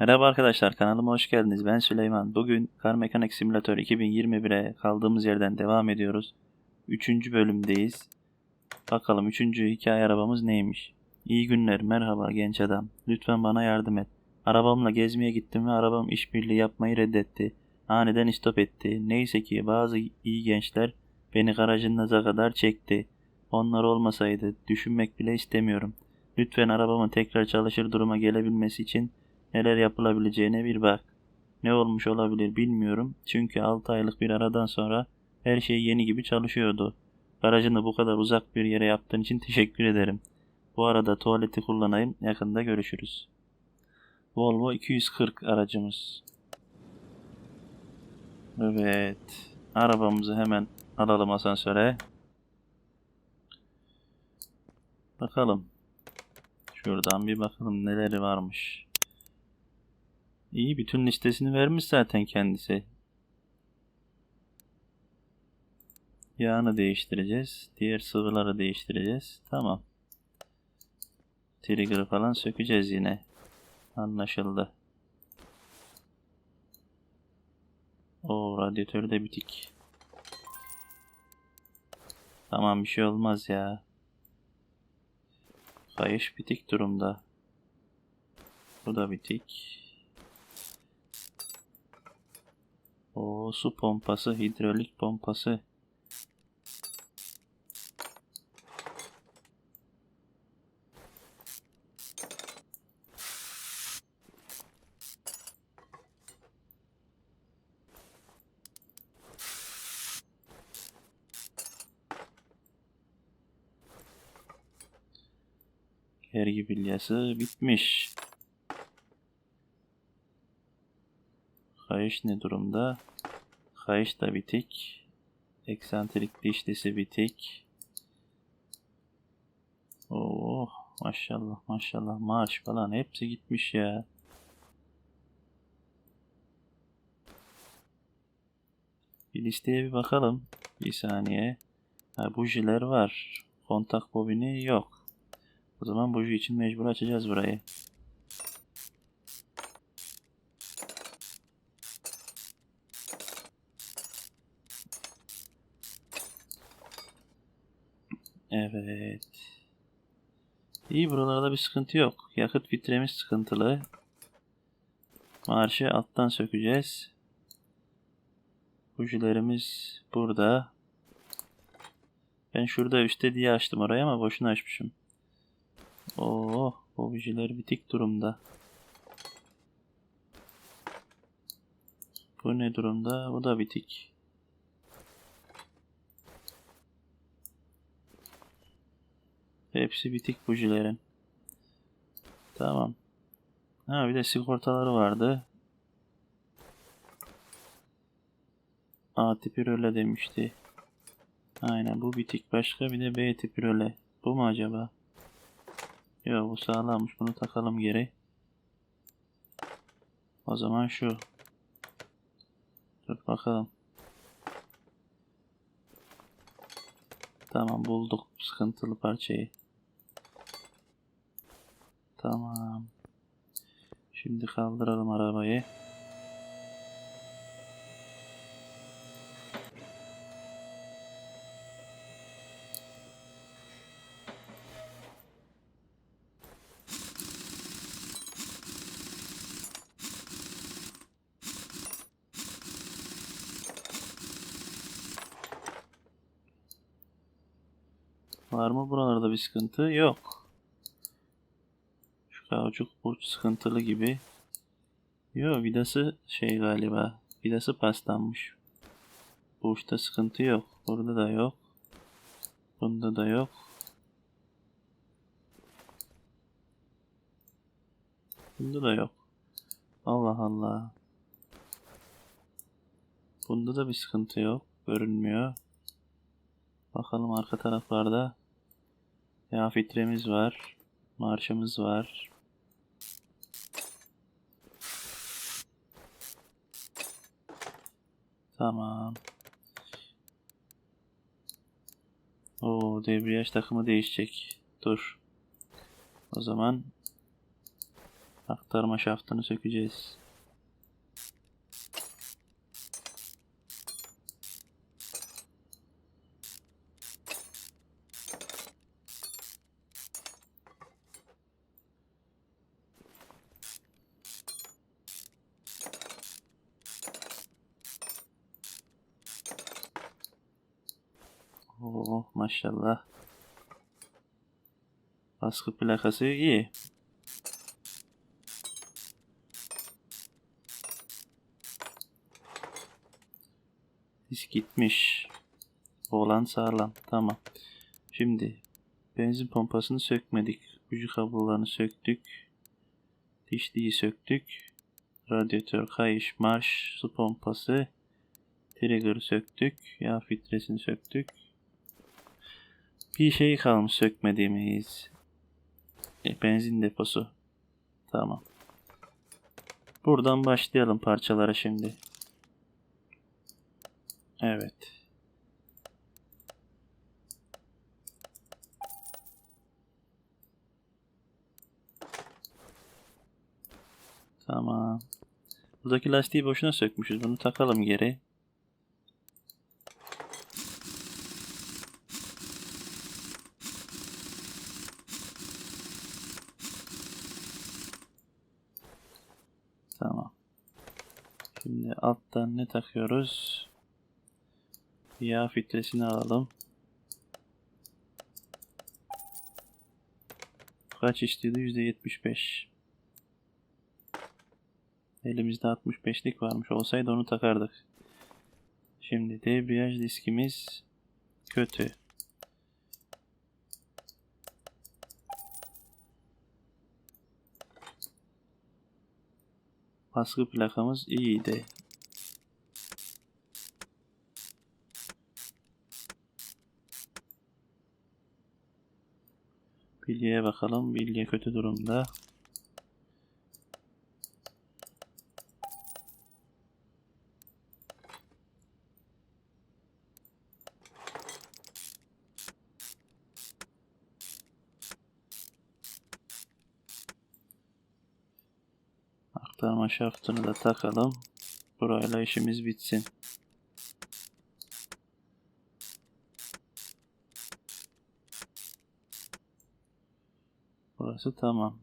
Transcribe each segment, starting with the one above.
Merhaba arkadaşlar kanalıma hoş geldiniz. Ben Süleyman. Bugün Car Mechanic Simulator 2021'e kaldığımız yerden devam ediyoruz. Üçüncü bölümdeyiz. Bakalım üçüncü hikaye arabamız neymiş? İyi günler, merhaba genç adam. Lütfen bana yardım et. Arabamla gezmeye gittim ve arabam işbirliği yapmayı reddetti. Aniden istop etti. Neyse ki bazı iyi gençler beni garajınıza kadar çekti. Onlar olmasaydı düşünmek bile istemiyorum. Lütfen arabamın tekrar çalışır duruma gelebilmesi için neler yapılabileceğine bir bak. Ne olmuş olabilir bilmiyorum çünkü 6 aylık bir aradan sonra her şey yeni gibi çalışıyordu. Garajını bu kadar uzak bir yere yaptığın için teşekkür ederim. Bu arada tuvaleti kullanayım yakında görüşürüz. Volvo 240 aracımız. Evet. Arabamızı hemen alalım asansöre. Bakalım. Şuradan bir bakalım neleri varmış. İyi bütün listesini vermiş zaten kendisi. Yağını değiştireceğiz. Diğer sıvıları değiştireceğiz. Tamam. Trigger'ı falan sökeceğiz yine. Anlaşıldı. O radyatörü de bitik. Tamam bir şey olmaz ya. Kayış bitik durumda. Bu da bitik. O su pompası, hidrolik pompası. Gergi bilyası bitmiş. Kayış ne durumda? Kayış da bitik. Eksantrik dişlisi bitik. Oh maşallah maşallah marş falan hepsi gitmiş ya. Bir listeye bir bakalım. Bir saniye. Ha, bujiler var. Kontak bobini yok. O zaman buji için mecbur açacağız burayı. Evet. İyi buralarda bir sıkıntı yok. Yakıt filtremiz sıkıntılı. Marşı alttan sökeceğiz. Bujilerimiz burada. Ben şurada üstte diye açtım orayı ama boşuna açmışım. Oo, bu bujiler bitik durumda. Bu ne durumda? Bu da bitik. Hepsi bitik bujilerin. Tamam. Ha bir de sigortaları vardı. A tipi röle demişti. Aynen bu bitik. Başka bir de B tipi röle. Bu mu acaba? Yok bu sağlammış. Bunu takalım geri. O zaman şu. Dur bakalım. Tamam bulduk sıkıntılı parçayı. Tamam. Şimdi kaldıralım arabayı. Var mı buralarda bir sıkıntı? Yok. Kauçuk burç sıkıntılı gibi. Yok vidası şey galiba. Vidası paslanmış. Burçta sıkıntı yok. Burada da yok. Bunda da yok. Bunda da yok. Allah Allah. Bunda da bir sıkıntı yok. Görünmüyor. Bakalım arka taraflarda. Ya filtremiz var. Marşımız var. Tamam. O debriyaj takımı değişecek. Dur. O zaman Aktarma şaftını sökeceğiz. Oo maşallah. Baskı plakası iyi. Disk gitmiş. Oğlan sağlam. Tamam. Şimdi benzin pompasını sökmedik. Ucu kablolarını söktük. Dişliği söktük. Radyatör, kayış, marş, su pompası. Trigger söktük. Yağ filtresini söktük. Bir şey kalmış sökmediğimiz. E, benzin deposu. Tamam. Buradan başlayalım parçalara şimdi. Evet. Tamam. Buradaki lastiği boşuna sökmüşüz. Bunu takalım geri. Tamam. Şimdi alttan ne takıyoruz? Yağ filtresini alalım. Kaç istedi? %75. Elimizde 65'lik varmış. Olsaydı onu takardık. Şimdi debriyaj diskimiz kötü. Baskı plakamız iyiydi. Bilyeye bakalım. Bilye kötü durumda. Aktarma şaftını da takalım. Burayla işimiz bitsin. Burası tamam.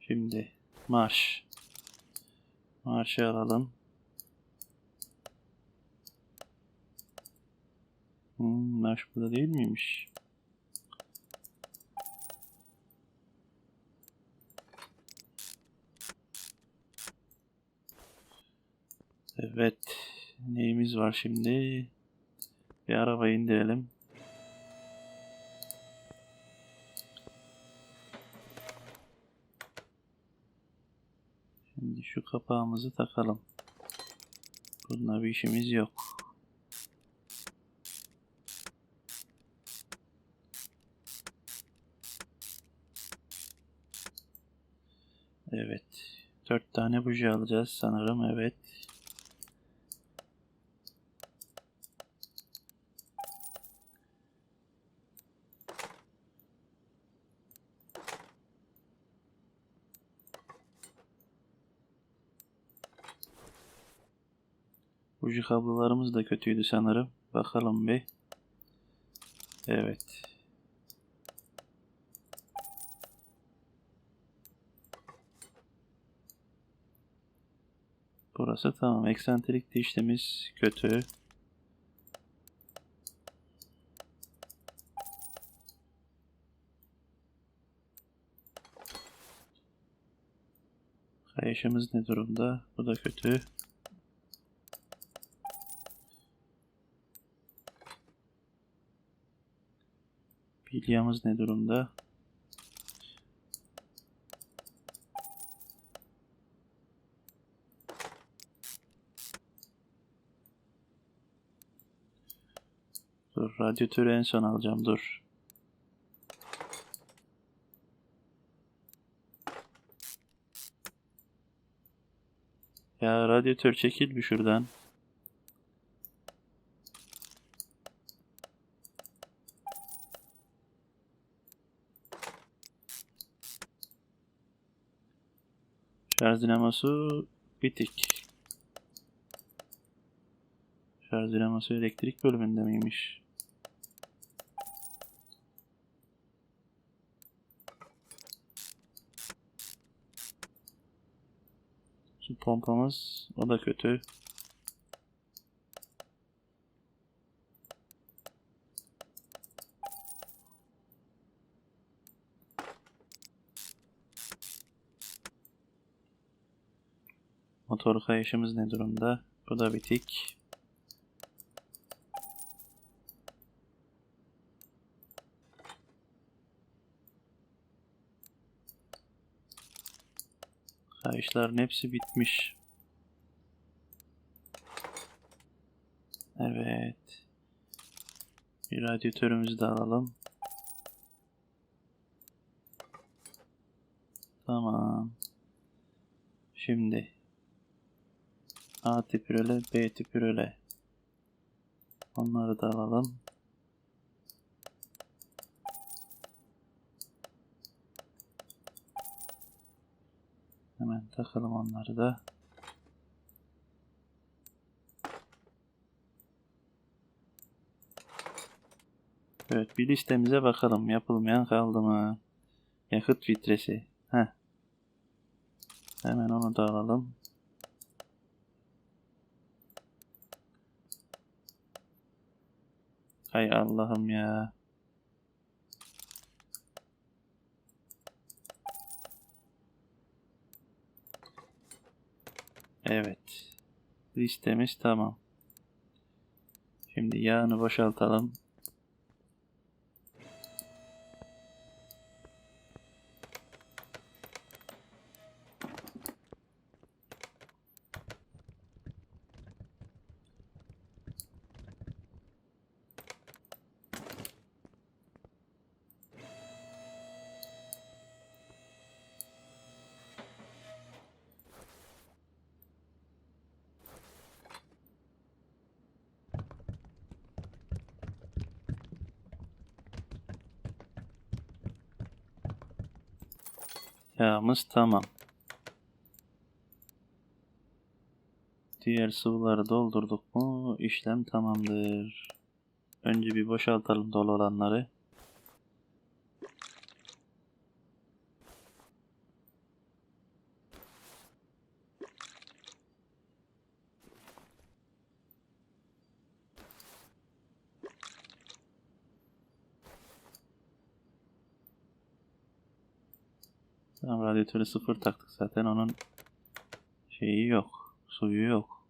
Şimdi marş. Marşı alalım. Hmm, marş burada değil miymiş? Evet. Neyimiz var şimdi? Bir araba indirelim. Şimdi şu kapağımızı takalım. Bununla bir işimiz yok. Evet. Dört tane buji alacağız sanırım. Evet. Buji kablolarımız da kötüydü sanırım. Bakalım bir. Evet. Burası tamam. Eksantrik dişlimiz kötü. Kayışımız ne durumda? Bu da kötü. Bilyamız ne durumda? Dur, radyatörü en son alacağım. Dur. Ya radyatör çekil bir şuradan. Şarj dinamosu bitik. Şarj dinamosu elektrik bölümünde miymiş? Su pompamız o da kötü. Motor kayışımız ne durumda? Bu da bitik. Kayışların hepsi bitmiş. Evet. Bir radyatörümüzü de alalım. Tamam. Şimdi A tip röle, B tip röle. Onları da alalım. Hemen takalım onları da. Evet bir listemize bakalım. Yapılmayan kaldı mı? Yakıt filtresi. Heh. Hemen onu da alalım. Hay Allah'ım ya. Evet. Listemiz tamam. Şimdi yağını boşaltalım. Yağımız tamam. Diğer sıvıları doldurduk mu işlem tamamdır. Önce bir boşaltalım dolu olanları. Tamam radyatörü sıfır taktık zaten onun şeyi yok. Suyu yok.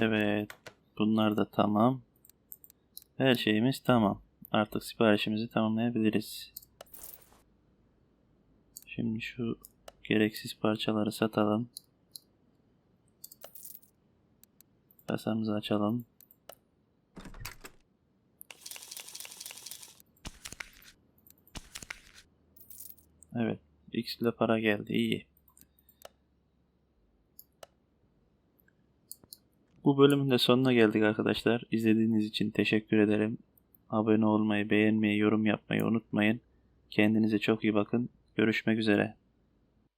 Evet. Bunlar da tamam. Her şeyimiz tamam. Artık siparişimizi tamamlayabiliriz. Şimdi şu gereksiz parçaları satalım. Kasamızı açalım. Evet. X ile para geldi. İyi. Bu bölümün de sonuna geldik arkadaşlar. İzlediğiniz için teşekkür ederim. Abone olmayı, beğenmeyi, yorum yapmayı unutmayın. Kendinize çok iyi bakın. Görüşmek üzere.